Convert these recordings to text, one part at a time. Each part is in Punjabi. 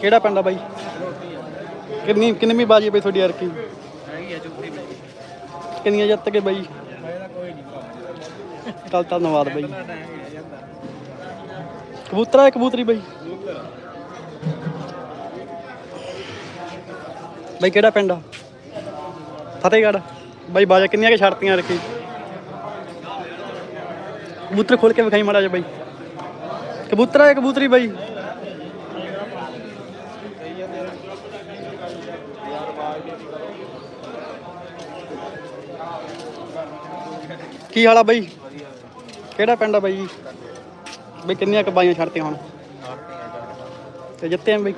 ਕਿਹੜਾ ਪਿੰਡ ਆ ਬਾਈ? ਕਿੰਨੀ ਕਿੰਨੀ ਬਾਜੀ ਪਈ ਤੁਹਾਡੀ ਅਰਕੀ ਹੈਗੀ ਆ ਚੁੱਪੜੀ ਕਿੰਨੀਆਂ ਜਿੱਤ ਕੇ ਬਾਈ? ਚੱਲ ਧੰਨਵਾਦ ਬਾਈ। ਟਾਈਮ ਕਬੂਤਰ ਕਬੂਤਰੀ ਬਾਈ? ਬਾਈ ਕਿਹੜਾ ਪਿੰਡ ਆ? ਫਤਿਹਗੜ੍ਹ। ਬਾਈ, ਬਾਜਾ ਕਿੰਨੀਆਂ ਕੇ ਛੜਤੀਆਂ ਰੱਖੀ? ਕਬੂਤਰ ਖੋਲ ਕੇ ਵਿਖਾਈ ਮਾੜਾ ਜਿਹਾ ਬਾਈ। ਕਬੂਤਰ ਆ, ਕਬੂਤਰੀ ਬਾਈ। ਕੀ ਹਾਲ ਆ ਬਾਈ? ਕਿਹੜਾ ਪਿੰਡ ਆ ਬਾਈ ਜੀ? ਬਈ, ਕਿੰਨੀਆਂ ਕਬਾਈਆਂ ਛੱਡਤੀਆਂ ਹੁਣ? ਤੇ ਜਿੱਤੇ ਆਂ ਬਈ।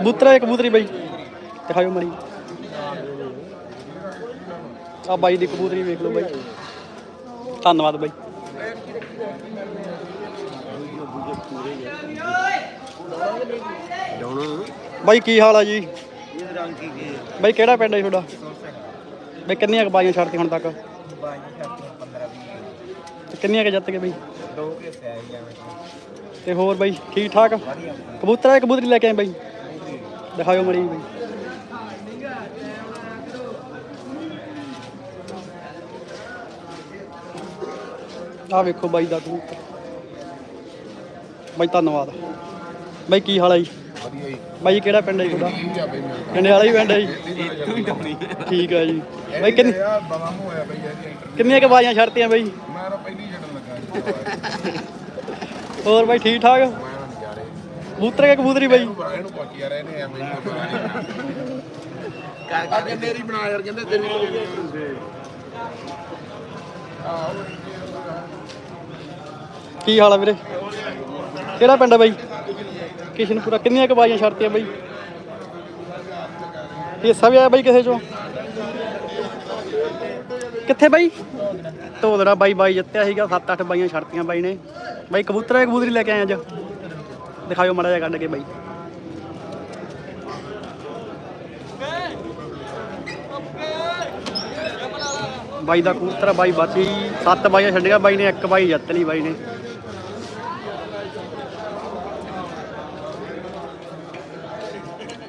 ਕਬੂਤਰ ਹੈ ਕਬੂਤਰੀ ਬਾਈ। ਦਿਖਾਓ ਮੜੀ। ਆ ਬਾਈ ਦੀ ਕਬੂਤਰੀ ਵੇਖ ਲਓ ਬਾਈ। ਧੰਨਵਾਦ ਬਾਈ। ਬਾਈ, ਕੀ ਹਾਲ ਆ ਜੀ? ਬਾਈ, ਕਿਹੜਾ ਪਿੰਡ ਹੈ ਤੁਹਾਡਾ? ਬਈ, ਕਿੰਨੀਆਂ ਕਬਾਈਆਂ ਛੱਡਤੀਆਂ ਹੁਣ ਤੱਕ? ਤੇ ਕਿੰਨੀਆਂ ਕ ਜਿੱਤ ਗਏ ਬਾਈ? ਦੋ ਕੇ ਤੇ ਹੋਰ ਬਾਈ ਠੀਕ ਠਾਕ ਕਬੂਤਰ ਹੈ ਕਬੂਤਰੀ ਲੈ ਕੇ ਆਏ ਬਾਈ? ਦਿਖਾਓ ਮੜੀ ਬਾਈ। ਆ ਵੇਖੋ ਬਾਈ ਦਾ ਕਬੂਤਰ ਬਾਈ ਧੰਨਵਾਦ। ਬਾਈ ਕੀ ਹਾਲ ਹੈ ਜੀ? ਵਧੀਆ ਜੀ। ਬਾਈ ਕਿਹੜਾ ਪਿੰਡ ਹੈ ਜੀ ਤੁਹਾਡਾ? ਕੀ ਆ ਬਈ ਮੇਰੇ ਪਿੰਡ ਵਾਲਾ ਹੀ ਪਿੰਡ ਹੈ ਜੀ ਠੀਕ ਹੈ ਜੀ। ਬਾਈ ਕਿੰਨੀ ਯਾਰ ਬਵਾ ਹੋਇਆ ਬਈ ਇਹਦੀ ਇੰਟਰਵਿਊ। ਕਿੰਨੀਆਂ ਕ ਬਾਈਆਂ ਛੱਡਤੀਆਂ ਬਾਈ? ਮੈਂ ਤਾਂ ਪਹਿਲੀ ਛੱਡਣ ਲੱਗਾ ਜੀ ਹੋਰ ਬਾਈ ਠੀਕ ਠਾਕ? ਮੈਂ ਨਾ ਨਜ਼ਾਰੇ ਕਬੂਤਰ ਹੈ ਕਬੂਤਰੀ ਬਾਈ? ਇਹਨੂੰ ਇਹਨੂੰ ਪੁੱਛ ਯਾਰ ਇਹਨੇ ਐਵੇਂ ਹੀ ਪਤਾ ਨਹੀਂ ਕਰ ਕਰ। ਮੇਰੀ ਬਣਾ ਯਾਰ ਕਹਿੰਦੇ ਤੇਰੀ ਆਹ। ਕੀ ਹਾਲ ਆ ਵੀਰੇ? ਕਿਹੜਾ ਪਿੰਡ ਆ ਬਾਈ? ਕਿਸ਼ਨਪੁਰਾ। ਕਿੰਨੀਆਂ ਕੁ ਬਾਈਆਂ ਛੱਡਤੀਆਂ ਬਾਈ? ਹਿੱਸਾ ਵੀ ਆਇਆ ਬਾਈ ਕਿਸੇ ਚੋਂ? ਕਿੱਥੇ ਬਾਈ? ਢੋਦਰਾ ਬਾਈ ਬਾਈ ਜਿੱਤਿਆ ਸੀਗਾ 7-8 ਬਾਈਆਂ ਛੱਡਤੀਆਂ ਬਾਈ ਨੇ। ਬਾਈ ਕਬੂਤਰ ਹੈ ਕਬੂਤਰੀ ਲੈ ਕੇ ਆਏ ਅੱਜ। ਦਿਖਾਓ ਮਾੜਾ ਜਿਹਾ ਕੱਢ ਕੇ ਬਾਈ। ਬਾਈ ਦਾ ਕਬੂਤਰ ਆ ਬਾਈ ਬਾਤੀ ਸੱਤ ਬਾਈਆਂ ਛੱਡੀਆਂ ਬਾਈ ਨੇ, ਇੱਕ ਬਾਈ ਜਿੱਤ ਲਈ ਬਾਈ ਨੇ।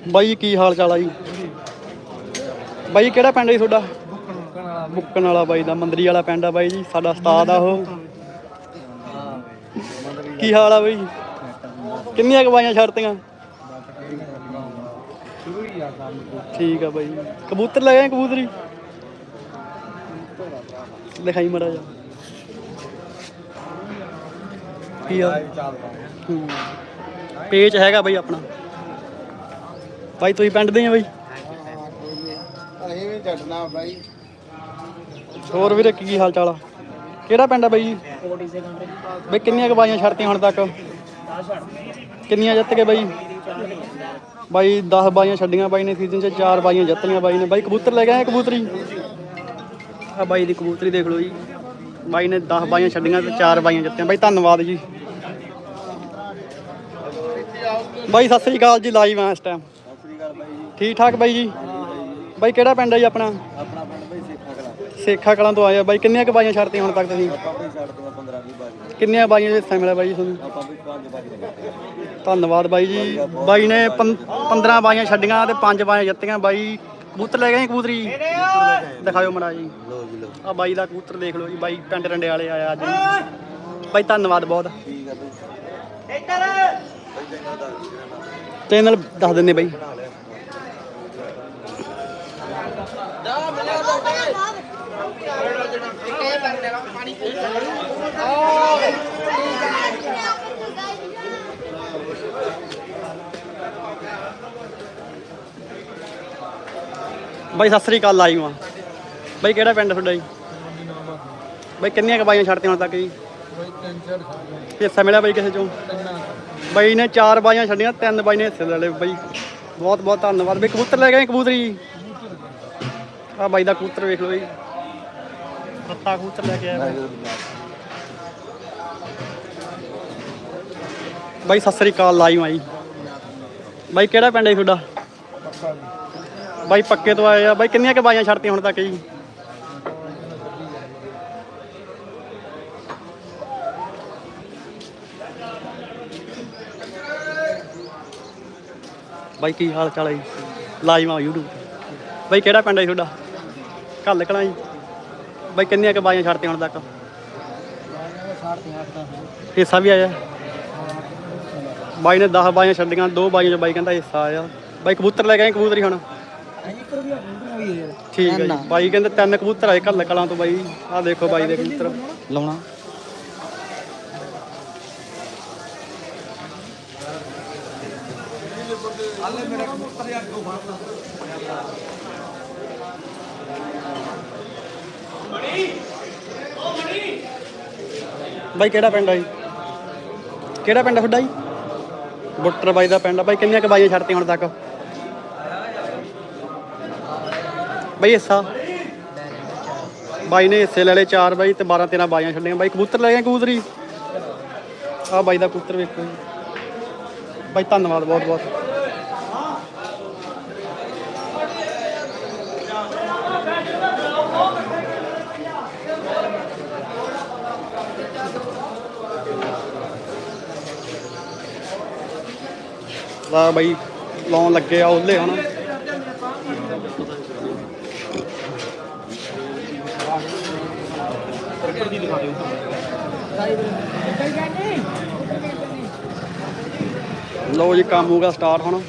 ਬਾਈ, ਕੀ ਹਾਲ ਚਾਲ ਆ ਜੀ? ਬਾਈ, ਕਿਹੜਾ ਪਿੰਡ ਹੈ ਜੀ ਤੁਹਾਡਾ? ਮੁੱਕਣ ਵਾਲਾ ਬਾਈ ਦਾ ਮੰਦਰੀ ਵਾਲਾ ਪਿੰਡ ਆ ਬਾਈ ਜੀ, ਸਾਡਾ ਉਸਤਾਦ ਆ ਉਹ। ਕੀ ਹਾਲ ਆ ਬਾਈ? ਕਿੰਨੀਆਂ ਕਵਾਈਆਂ ਬਾਈਆਂ ਛੱਡਤੀਆਂ? ਠੀਕ ਆ ਬਾਈ ਕਬੂਤਰ ਲੈ ਆਏ ਕਬੂਤਰੀ? ਦਿਖਾਈ ਮੜਾ ਜਾ ਕੀ ਆ? ਹੂੰ। ਪੇਜ ਹੈਗਾ ਬਾਈ ਆਪਣਾ। ਬਾਈ ਤੁਸੀਂ ਪਿੰਡ ਦੇ ਆ ਬਾਈ ਅਸੀਂ ਵੀ ਛੱਡਣਾ ਬਾਈ? ਹੋਰ ਵੀਰੇ ਕੀ ਹਾਲ ਚਾਲ ਆ? ਕਿਹੜਾ ਪਿੰਡ ਆ ਬਾਈ ਜੀ? ਬਈ ਕਿੰਨੀਆਂ ਕੁ ਬਾਈਆਂ ਛੱਡਤੀਆਂ ਹੁਣ ਤੱਕ? ਕਿੰਨੀਆਂ ਜਿੱਤ ਗਏ ਬਾਈ? ਬਾਈ 10 ਬਾਈਆਂ ਛੱਡੀਆਂ ਬਾਈ ਨੇ ਸੀਜ਼ਨ 'ਚ 4 ਬਾਈਆਂ ਜਿੱਤ ਲਈਆਂ ਬਾਈ ਨੇ। ਬਾਈ ਕਬੂਤਰ ਲੈ ਆਏ ਕਬੂਤਰੀ? ਆ ਬਾਈ ਦੀ ਕਬੂਤਰੀ ਦੇਖ ਲਓ ਜੀ। ਬਾਈ ਨੇ 10 ਬਾਈਆਂ ਛੱਡੀਆਂ ਤੇ 4 ਬਾਈਆਂ ਜਿੱਤੀਆਂ। ਬਾਈ ਧੰਨਵਾਦ ਜੀ। ਬਾਈ ਸਤਿ ਸ੍ਰੀ ਅਕਾਲ ਜੀ ਲਾਈਵ ਆ ਇਸ ਟਾਈਮ ਠੀਕ ਠਾਕ ਬਾਈ ਜੀ? ਬਾਈ ਕਿਹੜਾ ਪਿੰਡ ਹੈ ਜੀ ਆਪਣਾ? ਆਪਣਾ ਪਿੰਡ ਬਾਈ ਸੇਖਾ ਕਲਾ। ਸੇਖਾ ਕਲਾਂ ਤੋਂ ਆਏ ਆ। ਬਾਈ ਕਿੰਨੀਆਂ ਕੁ ਬਾਈਆਂ ਛੱਡਤੀਆਂ ਹੁਣ ਤੱਕ ਤੁਸੀਂ? ਆਪਾਂ ਵੀ ਛੱਡ ਦੂੰਗਾ 15 20 ਬਾਜੀ ਕਿੰਨੀਆਂ ਬਾਈਆਂ ਦੇ ਹਿੱਸਾ ਮਿਲਿਆ ਬਾਈ ਜੀ ਤੁਹਾਨੂੰ? ਆਪਾਂ ਵੀ ਪੰਜ ਧੰਨਵਾਦ ਬਾਈ ਜੀ। ਬਾਈ ਨੇ 15 ਬਾਈਆਂ ਛੱਡੀਆਂ ਤੇ 5 ਬਾਈਆਂ ਜਿੱਤੀਆਂ। ਬਾਈ ਕਬੂਤਰ ਲੈ ਗਏ ਕਬੂਤਰੀ? ਦਿਖਾਓ ਮੜਾ ਜੀ। ਲੋ ਜੀ ਲੋ ਆ ਬਾਈ ਦਾ ਕਬੂਤਰ ਦੇਖ ਲਓ ਜੀ। ਬਾਈ ਪਿੰਡ ਰੰਡੇ ਵਾਲੇ ਆਇਆ ਅੱਜ। ਬਾਈ ਧੰਨਵਾਦ ਬਹੁਤ। ਠੀਕ ਆ ਬਾਈ। ਇੱਧਰ। ਚੈਨਲ ਦੱਸ ਦਿੰਨੇ ਬਾਈ। ਬਾਈ, ਸਤਿ ਸ੍ਰੀ ਅਕਾਲ ਲਾਈਵ ਆ। ਬਾਈ, ਕਿਹੜਾ ਪਿੰਡ ਤੁਹਾਡਾ ਜੀ? ਬਾਈ, ਕਿੰਨੀਆਂ ਕੁ ਛੱਡਤੀਆਂ ਹੁਣ ਤੱਕ ਜੀ? ਹਿੱਸਾ ਮਿਲਿਆ ਬਾਈ ਕਿਸੇ ਚੋਂ? ਬਾਈ ਨੇ ਚਾਰ ਬਾਈਆਂ ਛੱਡੀਆਂ, ਤਿੰਨ ਬਾਈ ਨੇ ਹਿੱਸੇ ਲੈ ਲਏ ਬਾਈ। ਬਹੁਤ ਬਹੁਤ ਧੰਨਵਾਦ। ਬਈ, ਕਬੂਤਰ ਲੈ ਗਏ ਕਬੂਤਰ ਜੀ। ਆ ਬਾਈ ਦਾ ਕਬੂਤਰ ਵੇਖ ਲਓ ਜੀ। ਰੱਤਾ ਕਬੂਤਰ ਲੈ ਕੇ ਆਇਆ ਬਾਈ। ਸਤਿ ਸ੍ਰੀ ਅਕਾਲ ਲਾਈਵ ਆਈ ਬਾਈ ਕਿਹੜਾ ਪਿੰਡ ਹੈ ਤੁਹਾਡਾ? ਬਾਈ ਪੱਕੇ ਤੋਂ ਆਏ ਆ। ਬਾਈ ਕਿੰਨੀਆਂ ਕੁ ਬਾਈਆਂ ਛੱਡਤੀਆਂ ਹੁਣ ਤੱਕ ਜੀ? ਬਾਈ ਕੀ ਹਾਲ ਚਾਲ ਹੈ ਲਾਈਵ ਆ YouTube। ਬਾਈ ਕਿਹੜਾ ਪਿੰਡ ਹੈ ਤੁਹਾਡਾ? ਕੱਲ ਕਲਾਂ ਜੀ। ਬਾਈ ਕਿੰਨੀਆਂ ਕੁ ਬਾਈਆਂ ਛੱਡਤੀਆਂ ਹੁਣ ਤੱਕ? ਹਿੱਸਾ ਵੀ ਆਇਆ। ਬਾਈ ਨੇ 10 ਬਾਈਆਂ ਛੱਡੀਆਂ, ਦੋ ਬਾਈਆਂ ਚ ਬਾਈ ਕਹਿੰਦਾ ਹਿੱਸਾ ਆਇਆ। ਬਾਈ ਕਬੂਤਰ ਲੈ ਕੇ ਆਏ ਕਬੂਤਰ ਹੁਣ? ਠੀਕ ਹੈ ਜੀ। ਬਾਈ ਕਹਿੰਦੇ ਤਿੰਨ ਕਬੂਤਰ ਆਏ ਕੱਲ ਕਲਾਂ ਤੋਂ ਬਾਈ। ਆਹ ਦੇਖੋ ਬਾਈ ਦੇ ਕਬੂਤਰ। ਲਾਉਣਾ। ਬਾਈ, ਕਿਹੜਾ ਪਿੰਡ ਆ ਜੀ? ਕਿਹੜਾ ਪਿੰਡ ਆ ਤੁਹਾਡਾ ਜੀ? ਬੁੱਟਰ ਬਾਈ ਦਾ ਪਿੰਡ ਆ। ਬਾਈ, ਕਿੰਨੀਆਂ ਕੁ ਛੱਡਤੀਆਂ ਹੁਣ ਤੱਕ? ਬਾਈ, ਹਿੱਸਾ? ਬਾਈ ਨੇ ਹਿੱਸੇ ਲੈ ਲਏ ਚਾਰ ਬਾਈ ਤੇ 12 13 ਬਾਈਆਂ ਛੱਡੀਆਂ। ਬਾਈ, ਕਬੂਤਰ ਲੈ ਗਏ ਕਬੂਤਰੀ? ਆ ਬਾਈ ਦਾ ਕਬੂਤਰ ਵੇਖੋ ਜੀ। ਬਾਈ, ਧੰਨਵਾਦ ਬਹੁਤ ਬਹੁਤ ਲਾ ਬਾਈ ਲਾਉਣ ਲੱਗੇ ਆ ਉਹਲੇ ਦਿਓ। ਲਓ ਜੀ ਕੰਮ ਹੋਗਾ ਸਟਾਰਟ ਹੁਣ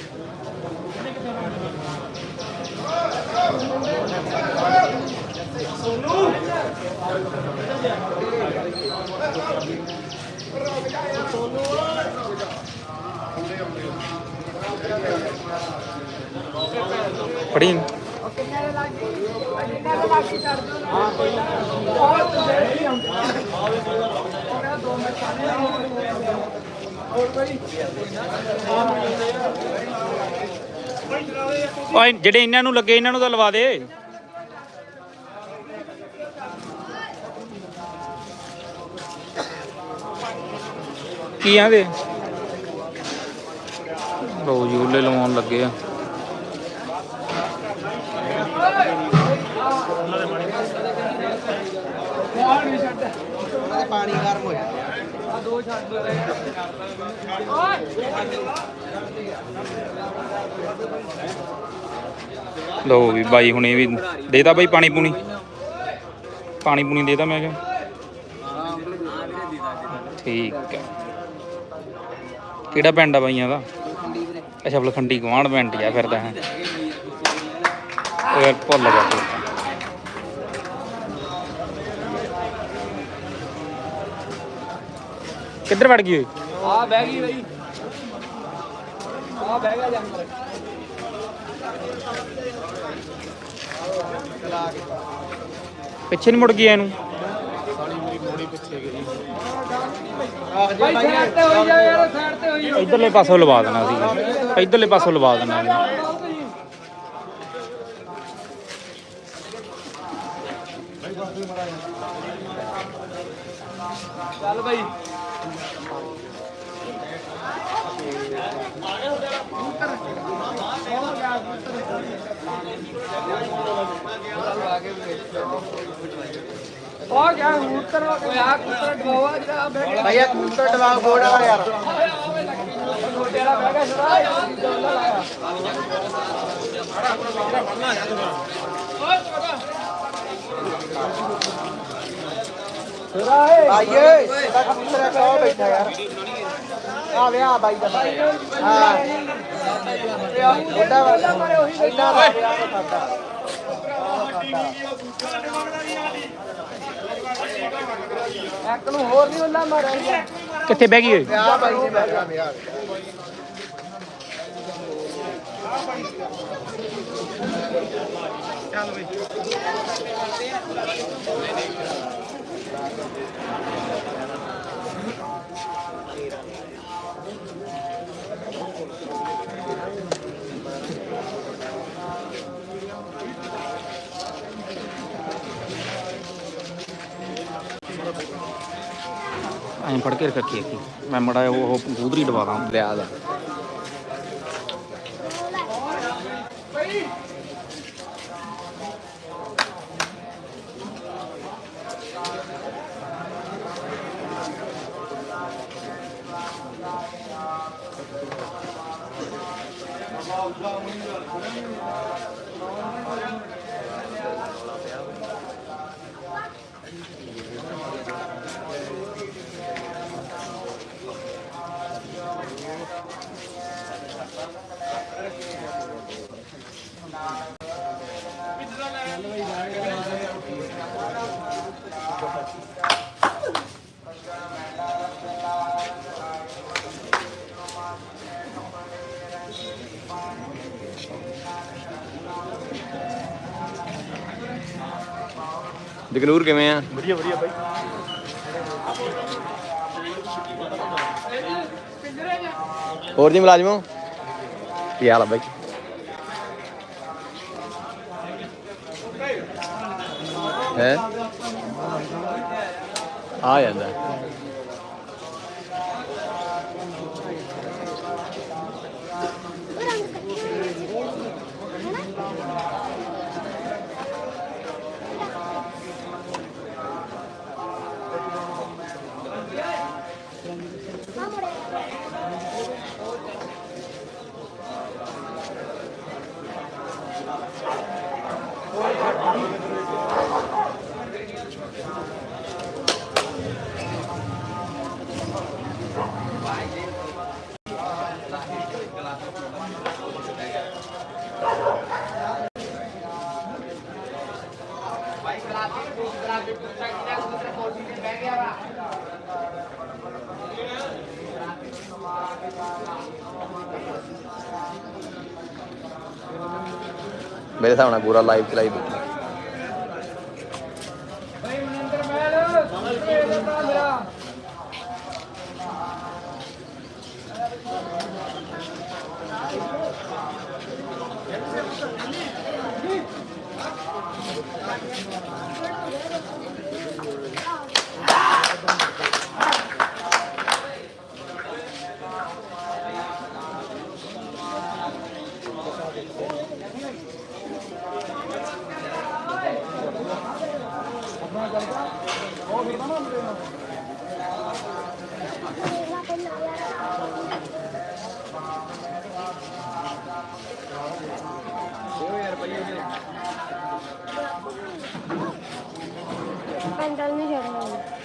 ਫੜੀ ਓਏ ਜਿਹੜੇ ਇਹਨਾਂ ਨੂੰ ਲੱਗੇ ਇਹਨਾਂ ਨੂੰ ਤਾਂ ਲਵਾ ਦੇ। ਕੀ ਆਂਦੇ? ਲੋ ਜੀ ਉੱਲੇ ਲਵਾਉਣ ਲੱਗੇ ਆ। ਪਾਣੀ ਗਰਮ ਹੋਇਆ ਲੋ ਵੀ ਬਾਈ ਹੁਣੇ ਵੀ ਦੇਦਾ ਬਾਈ ਪਾਣੀ ਪੂਣੀ। ਪਾਣੀ ਪੂਣੀ ਦੇਦਾ ਮੈਂ ਕਿਹਾ। ਠੀਕ ਹੈ ਕਿਹੜਾ ਪਿੰਡ ਆ ਬਾਈਆਂ ਦਾ ਅੱਛਾ ਬਲਖੰਡੀ ਗਵਾਂਢ ਪਿੰਡ ਆ ਫਿਰਦਾ ਹੈ ਉਹ ਯਾਰ ਭੁੱਲ ਗਿਆ ਤੂੰ। ਕਿੱਧਰ ਵੜ ਗਈ ਓਏ? ਆ ਬਹਿ ਗਈ ਬਈ। ਆ ਬਹਿ ਗਿਆ ਜੰਗਲ। ਪਿੱਛੇ ਨਹੀਂ ਮੁੜ ਗਈ ਇਹਨੂੰ? ਭਾਈ ਸਾਈਡ ਤੇ ਹੋਈ ਜਾ ਯਾਰ ਸਾਈਡ ਤੇ ਹੋਈ ਇਧਰਲੇ ਪਾਸੋਂ ਲਵਾ ਦੇਣਾ ਸੀ। ਇਧਰਲੇ ਪਾਸੋਂ ਲਵਾ ਦੇਣਾ ਸੀ ਚੱਲ ਬਈ। ਉਹ ਗਿਆ ਕਬੂਤਰ ਓਏ ਆ ਆਈਏ। ਸਾਡਾ ਕਬੂਤਰ ਕਾ ਬੈਠਾ ਯਾਰ ਆ ਵਿਆਹ ਬਾਈ ਦਾ। ਹਾਂ। ਵੱਡਾ। ਇੰਨਾ ਦਾ ਵਿਆਹ ਸਾਡਾ ਇੱਕ ਨੂੰ ਹੋਰ ਨਹੀਂ ਉੱਲਾ ਮਾਰਿਆ ਕਿੱਥੇ ਬਹਿ ਗਈ ਓਏ? ਵਿਆਹ ਬਾਈ ਨੇ ਬੈਠਾ ਵਿਆਹ ਚੱਲ ਬਈ ਐਂ ਫੜ ਕੇ ਰੱਖੀ ਇੱਕ ਮੈਂ ਮੜਾ ਉਹ ਗੂਦਰੀ ਡਵਾ ਦਾਂ। ਲਿਆ ਦਾ। ਜਗਨੂਰ ਕਿਵੇਂ ਆ? ਵਧੀਆ ਵਧੀਆ ਬਾਈ। ਹੋਰ ਜੀ ਮੁਲਾਜ਼ਮੋ? ਕੀ ਹਾਲ ਆ ਬਾਈ? ਹੈ? ਆ ਜਾਂਦਾ। ਮੇਰੇ ਹਿਸਾਬ ਨਾਲ ਪੂਰਾ ਲਾਈਵ ਚਲਾਈ ਦਿੱਤਾ ਪੈਂਡਲ ਨਹੀਂ ਛੱਡਣਾ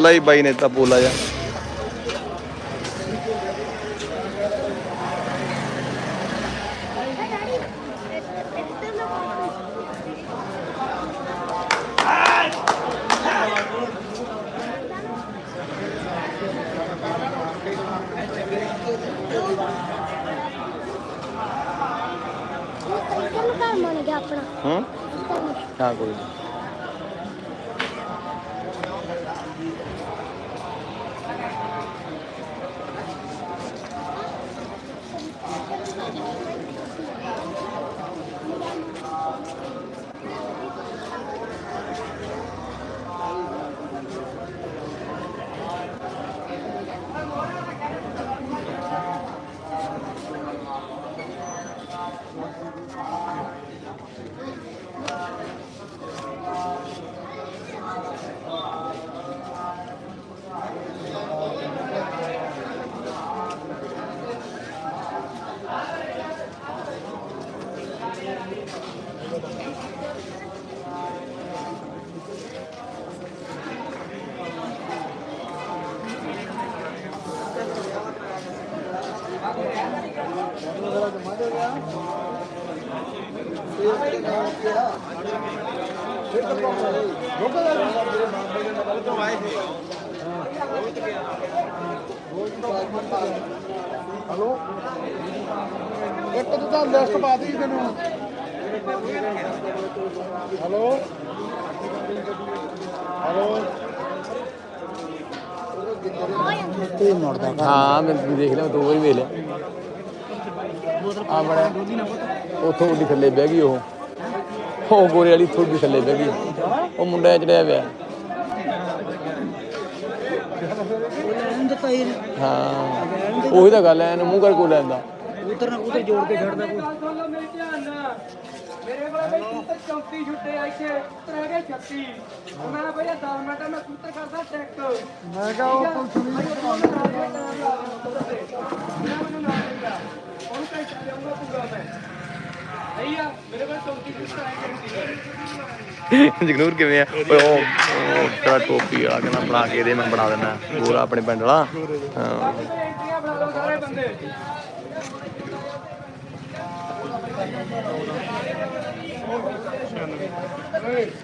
ਪੋਲਾ ਹੀ ਬਾਈ ਨੇ ਤਾਂ ਪੋਲਾ ਜਾ। ਹੂੰ? ਕੋਈ ਨੀ। ਹਲੋ। ਇੱਕ ਤੂੰ ਲਿਸਟ ਪਾ ਦੇ ਤੈਨੂੰ। ਹਲੋ। ਹਲੋ। ਹਾਂ, ਮੈਂ ਦੇਖ ਲਿਆ, ਦੋ ਵਾਰੀ ਵੇਖ ਲਿਆ। ਆ ਬੜਾ ਉਥੋਂ ਉੱਡੀ ਥੱਲੇ ਬਹਿ ਗਈ ਉਹ। ਉਹ ਗੋਰੇ ਵਾਲੀ ਥੋੜੀ ਥੱਲੇ ਬਹਿ ਗਈ। ਉਹ ਮੁੰਡਾ ਚੜਿਆ ਪਿਆ। ਹਾਂ। ਉਹੀ ਤਾਂ ਗੱਲ ਐ ਇਹਨੂੰ ਮੂੰਹ ਕਰ ਕੋ ਲੈਂਦਾ ਮੇਰੇ ਕੋਲ ਬਈ ਕੂਤਰ 34 ਛੁੱਟੇ ਆ ਇੱਥੇ ਹੈਗੇ 36 ਮੈਂ ਨਾ ਭਈਆ 10 ਮਿੰਟ ਮੈਂ ਕੂਤਰ ਕਰਦਾ ਚੈੱਕ ਮੈਂ ਕਿਹਾ ਉਹ ਪੁਲਿਸ ਨਹੀਂ ਮੈਨੂੰ ਨਾਲ ਲਿਆ ਉਹਨੂੰ ਕਹਿ ਚਾਹੂੰਗਾ ਪੂਰਾ ਮੈਂ ਨਹੀਂ ਆ ਮੇਰੇ ਕੋਲ 34 ਕੂਤਰ ਹੈਗੇ ਜਗਨੂਰ ਕਿਵੇਂ ਆ? ਓਏ ਉਹ ਤੇਰਾ ਟੋਪੀ ਵਾਲਾ ਕਹਿੰਦਾ ਬਣਾ ਕੇ ਦੇ ਮੈਂ ਬਣਾ ਦਿੰਦਾ। ਪੂਰਾ ਆਪਣੇ ਪਿੰਡ ਵਾਲਾ? ਹਾਂ। ਐਂਟਰੀਆਂ ਬਣਾ ਲਓ ਸਾਰੇ ਬੰਦੇ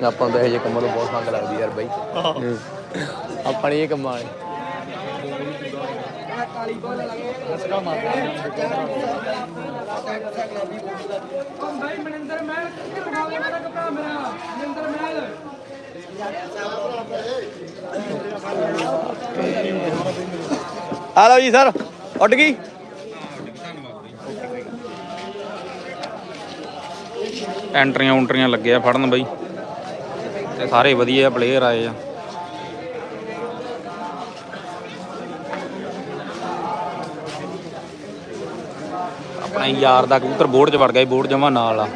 ਆਪਾਂ ਨੂੰ ਤਾਂ ਇਹ ਜਿਹੇ ਕੰਮਾਂ ਤੋਂ ਬਹੁਤ ਸੰਗ ਲੱਗਦੀ ਯਾਰ ਬਾਈ। ਆਪਾਂ ਨੇ ਇਹ ਕੰਮਾਂ ਵਾਲੇ। ਭਾਈ ਮਨਿੰਦਰ ਮਹਿਲ ਕਿੱਥੇ ਬਣਾ ਦੇ ਮੇਰਾ ਕਪੜਾ ਮੇਰਾ? ਮਨਿੰਦਰ ਮਹਿਲ। ਆ ਲਓ ਜੀ ਸਰ ਉੱਡ ਗਈ। ਐਂਟਰੀਆਂ ਉਂਟਰੀਆਂ ਲੱਗੇ ਆ ਫੜਨ ਬਈ। ਤੇ ਸਾਰੇ ਵਧੀਆ ਪਲੇਅਰ ਆਏ ਆ। ਆਪਣਾ ਯਾਰ ਦਾ ਕਬੂਤਰ ਬੋਰਡ 'ਚ ਵੜ ਗਿਆ ਬੋਰਡ ਜਮਾ ਨਾਲ ਆ।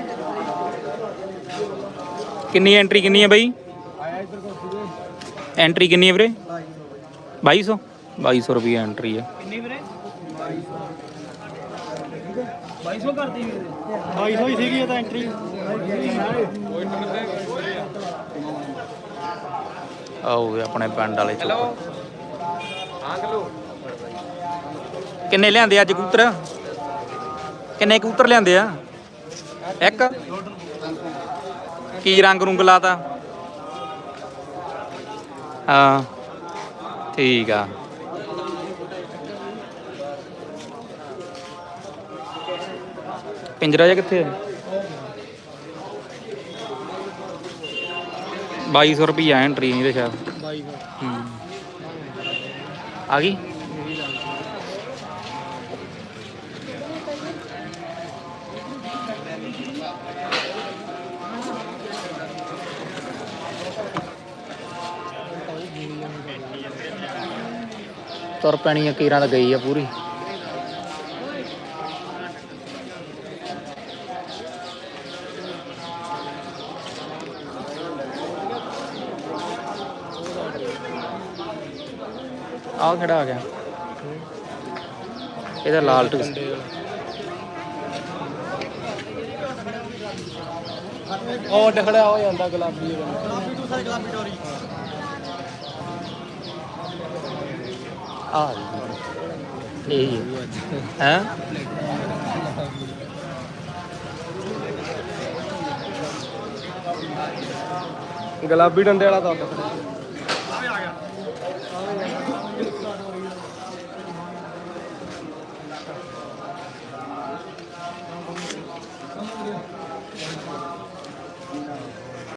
ਕਿੰਨੀ ਐਂਟਰੀ ਕਿੰਨੀ ਹੈ ਬਈ? ਐਂਟਰੀ ਕਿੰਨੀ ਹੈ ਵੀਰੇ? 2200 2200 ਰੁਪਏ ਐਂਟਰੀ ਹੈ ਬਾਈ ਹੋਈ ਸੀਗੀ ਇਹ ਤਾਂ ਐਂਟਰੀ ਆਓ ਆਪਣੇ ਪਿੰਡ ਵਾਲੇ ਚਲੋ ਕਿੰਨੇ ਲਿਆਂਦੇ ਅੱਜ ਕਬੂਤਰ? ਕਿੰਨੇ ਕਬੂਤਰ ਲਿਆਂਦੇ ਆ? ਇੱਕ? ਕੀ ਰੰਗ ਰੁੰਗ ਲਾਤਾ? ਹਾਂ ਠੀਕ ਆ। ਪਿੰਜਰਾ ਜਿਹਾ ਕਿੱਥੇ ਹੈ 2200 ਰੁਪਈਆ ਐਂਟਰੀ ਇਹਦੇ ਸ਼ਾਇਦ। ਹੂੰ। ਆ ਗਈ? ਤੁਰ ਪੈਣੀ ਆ ਕੀਰਾਂ ਤਾਂ ਗਈ ਆ ਪੂਰੀ। ਆਹ ਖੜਾ ਆ ਗਿਆ। ਇਹਦਾ ਲਾਲ ਟੂ ਉਹ ਉੱਡ ਖੜਿਆ ਹੋ ਜਾਂਦਾ ਗੁਲਾਬੀ ਗੁਲਾਬੀ ਤੂੰ ਸਾਰੇ ਗੁਲਾਬੀ ਟੋਰੀ। ਆ ਇਹ ਹੈ ਗੁਲਾਬੀ ਡੰਡੇ ਵਾਲਾ ਤਾਂ